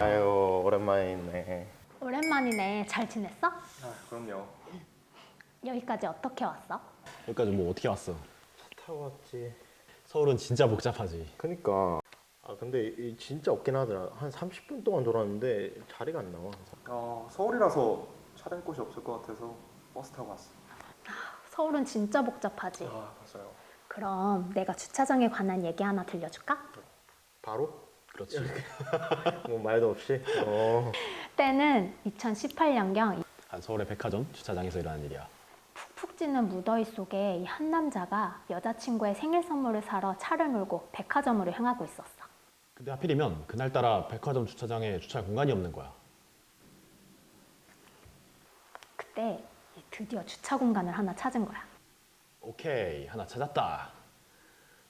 아유 오랜만에 있네. 오랜만이네. 잘 지냈어? 아 그럼요. 여기까지 어떻게 왔어? 여기까지 뭐 어떻게 왔어? 타고 왔지. 서울은 진짜 복잡하지. 그니까. 아 근데 이- 진짜 없긴 하더라. 한 30분 동안 돌았는데 자리가 안 나와. 어, 서울이라서 차량 곳이 없을 것 같아서 버스 타고 왔어. 서울은 진짜 복잡하지. 아 맞아요. 그럼 내가 주차장에 관한 얘기 하나 들려줄까? 바로? 그렇지. 뭐 말도 없이. 어. 때는 2018년경 한 서울의 백화점 주차장에서 일어난 일이야. 푹푹 찌는 무더위 속에 이 한 남자가 여자친구의 생일 선물을 사러 차를 몰고 백화점으로 향하고 있었어. 근데 하필이면 그날따라 백화점 주차장에 주차할 공간이 없는 거야. 그때 이 드디어 주차 공간을 하나 찾은 거야. 오케이 하나 찾았다.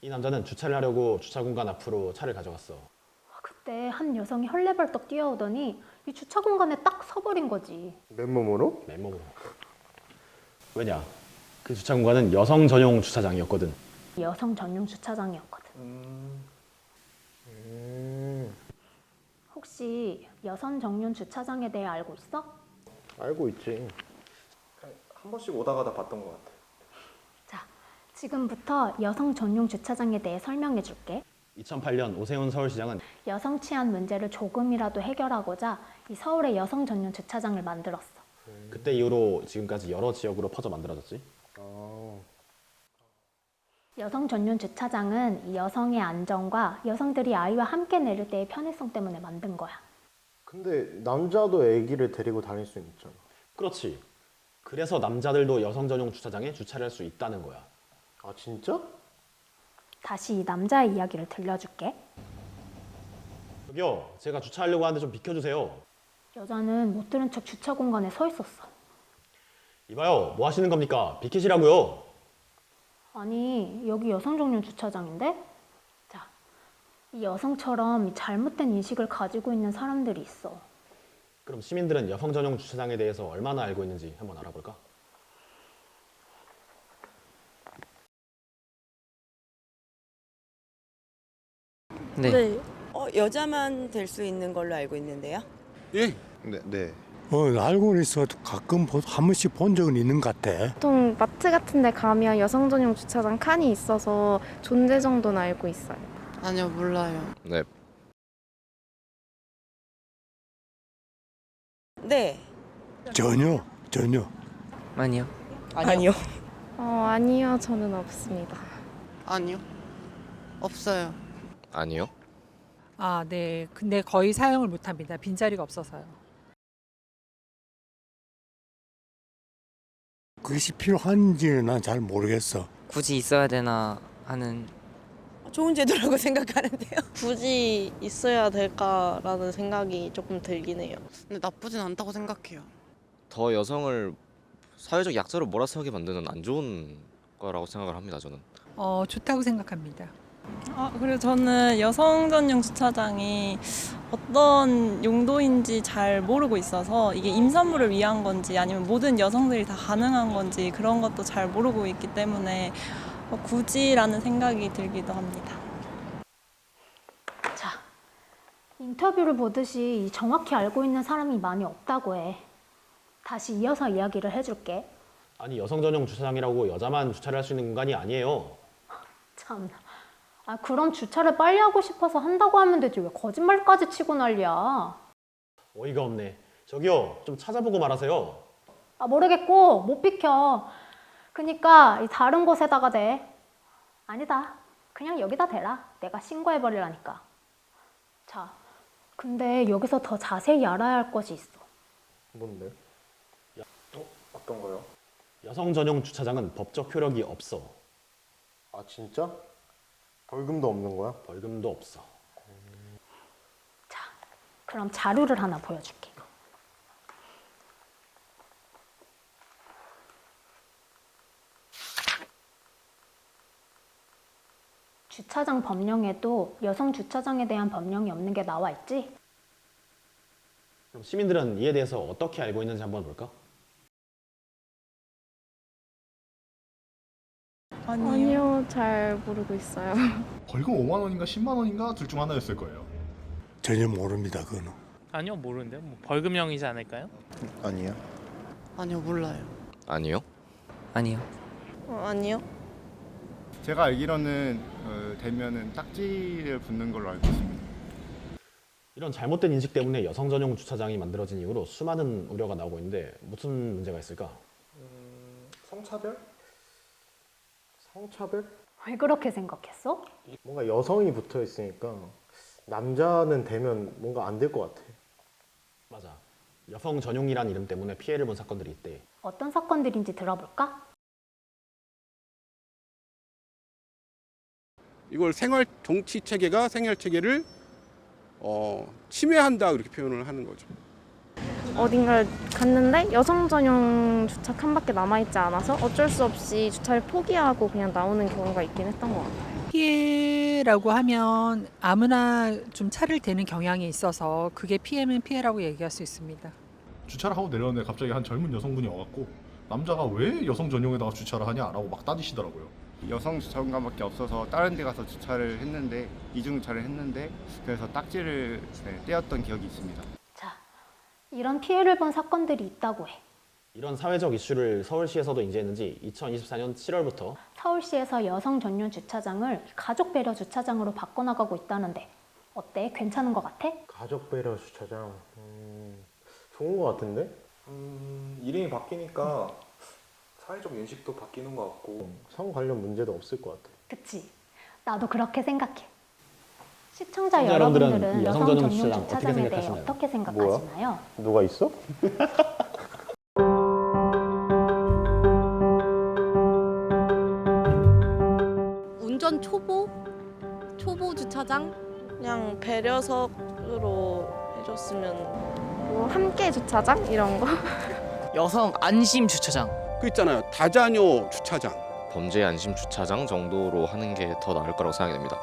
이 남자는 주차를 하려고 주차 공간 앞으로 차를 가져갔어. 그때 한 여성이 헐레벌떡 뛰어오더니 이 주차 공간에 딱 서버린 거지. 맨몸으로? 맨몸으로. 왜냐? 그 주차 공간은 여성 전용 주차장이었거든. 여성 전용 주차장이었거든. 음, 음. 혹시 여성 전용 주차장에 대해 알고 있어? 알고 있지. 한 번씩 오다 가 다 봤던 것 같아. 자, 지금부터 여성 전용 주차장에 대해 설명해 줄게. 2008년 오세훈 서울시장은 여성 치안 문제를 조금이라도 해결하고자 이 서울의 여성 전용 주차장을 만들었어. 그때 이후로 지금까지 여러 지역으로 퍼져 만들어졌지. 아. 여성 전용 주차장은 이 여성의 안전과 여성들이 아이와 함께 내릴 때의 편의성 때문에 만든 거야. 근데 남자도 아기를 데리고 다닐 수 있잖아. 그렇지. 그래서 남자들도 여성 전용 주차장에 주차를 할 수 있다는 거야. 아 진짜? 다시 이 남자의 이야기를 들려줄게. 저기요, 제가 주차하려고 하는데 좀 비켜주세요. 여자는 못 들은 척 주차 공간에 서 있었어. 이봐요, 뭐 하시는 겁니까? 비키시라고요. 아니, 여기 여성 전용 주차장인데? 자, 이 여성처럼 이 잘못된 인식을 가지고 있는 사람들이 있어. 그럼 시민들은 여성 전용 주차장에 대해서 얼마나 알고 있는지 한번 알아볼까? 네. 어, 여자만 될 수 있는 걸로 알고 있는데요. 예. 네, 네. 어, 알고는 있어. 가끔 보- 한 번씩 본 적은 있는 것 같아. 보통 마트 같은 데 가면 여성 전용 주차장 칸이 있어서 존재 정도는 알고 있어요. 아니요, 몰라요. 네. 네. 전혀, 전혀. 아니요. 아니요. 어, 아니요. 저는 없습니다. 아니요. 없어요. 아니요. 아, 네. 근데 거의 사용을 못 합니다. 빈자리가 없어서요. 그것이 필요한지는 난 잘 모르겠어. 굳이 있어야 되나 하는 좋은 제도라고 생각하는데요. 굳이 있어야 될까라는 생각이 조금 들긴 해요. 근데 나쁘진 않다고 생각해요. 더 여성을 사회적 약자로 몰아세우게 만드는 안 좋은 거라고 생각을 합니다. 저는. 어, 좋다고 생각합니다. 아, 그리고 저는 여성 전용 주차장이 어떤 용도인지 잘 모르고 있어서 이게 임산부를 위한 건지 아니면 모든 여성들이 다 가능한 건지 그런 것도 잘 모르고 있기 때문에 어, 굳이라는 생각이 들기도 합니다. 자, 인터뷰를 보듯이 이 정확히 알고 있는 사람이 많이 없다고 해. 다시 이어서 이야기를 해줄게. 아니 여성 전용 주차장이라고 여자만 주차를 할 수 있는 공간이 아니에요. 참. 아, 그럼 주차를 빨리 하고 싶어서 한다고 하면 되지. 왜 거짓말까지 치고 난리야? 어이가 없네. 저기요, 좀 찾아보고 말하세요. 아, 모르겠고, 못 비켜. 그니까, 이 다른 곳에다가 대. 아니다. 그냥 여기다 대라. 내가 신고해버리라니까. 자, 근데 여기서 더 자세히 알아야 할 것이 있어. 뭔데? 어떤 거요? 여성 전용 주차장은 법적 효력이 없어. 아 진짜? 벌금도 없는 거야? 벌금도 없어. 자, 그럼 자료를 하나 보여줄게. 주차장 법령에도 여성 주차장에 대한 법령이 없는 게 나와 있지? 그럼 시민들은 이에 대해서 어떻게 알고 있는지 한번 볼까? 아니요. 잘 모르고 있어요. 벌금 5만 원인가 10만 원인가 둘 중 하나였을 거예요. 전혀 모릅니다. 그거는. 아니요 모르는데요. 뭐 벌금형이지 않을까요? 아니야. 아니요 몰라요. 아니요. 아니요. 어, 아니요. 제가 알기로는 어, 되면은 딱지를 붙는 걸로 알고 있습니다. 이런 잘못된 인식 때문에 여성 전용 주차장이 만들어진 이후로 수많은 우려가 나오고 있는데 무슨 문제가 있을까? 성차별? 성차별? 왜 그렇게 생각했어? 뭔가 여성이 붙어 있으니까 남자는 되면 뭔가 안 될 것 같아. 맞아. 여성 전용이란 이름 때문에 피해를 본 사건들이 있대. 어떤 사건들인지 들어볼까? 이걸 생활 정치 체계가 생활 체계를 어, 침해한다 그렇게 표현을 하는 거죠. 어딘가를 갔는데 여성 전용 주차 칸밖에 남아있지 않아서 어쩔 수 없이 주차를 포기하고 그냥 나오는 경우가 있긴 했던 것 같아요. 피해라고 하면 아무나 좀 차를 대는 경향이 있어서 그게 피해면 피해라고 얘기할 수 있습니다. 주차를 하고 내렸는데 갑자기 한 젊은 여성분이 와갖고 남자가 왜 여성 전용에다가 주차를 하냐라고 막 따지시더라고요. 여성 주차 공간밖에 없어서 다른 데 가서 주차를 했는데 이중 주차를 했는데 그래서 딱지를 네, 떼었던 기억이 있습니다. 자, 이런 피해를 본 사건들이 있다고 해. 이런 사회적 이슈를 서울시에서도 인지했는 지 2024년 7월부터 서울시에서 여성 전용 주차장을 가족 배려 주차장으로 바꿔나가고 있다는데 어때? 괜찮은 것 같아? 가족 배려 주차장. 음, 좋은 것 같은데? 음, 이름이 바뀌니까 사회적 인식도 바뀌는 것 같고 성 관련 문제도 없을 것 같아. 그치? 나도 그렇게 생각해. 시청자 여러분들은 여성 여성 전용 전용 주차장 주차장에 어떻게 대해 생각하시나요? 어떻게 생각하시나요? 누가 있어? 운전 초보? 초보 주차장? 그냥 배려석으로 해줬으면 뭐 함께 주차장 이런 거. 여성 안심 주차장. 그 있잖아요. 다자녀 주차장. 범죄 안심 주차장 정도로 하는 게 더 나을 거라고 생각이 됩니다.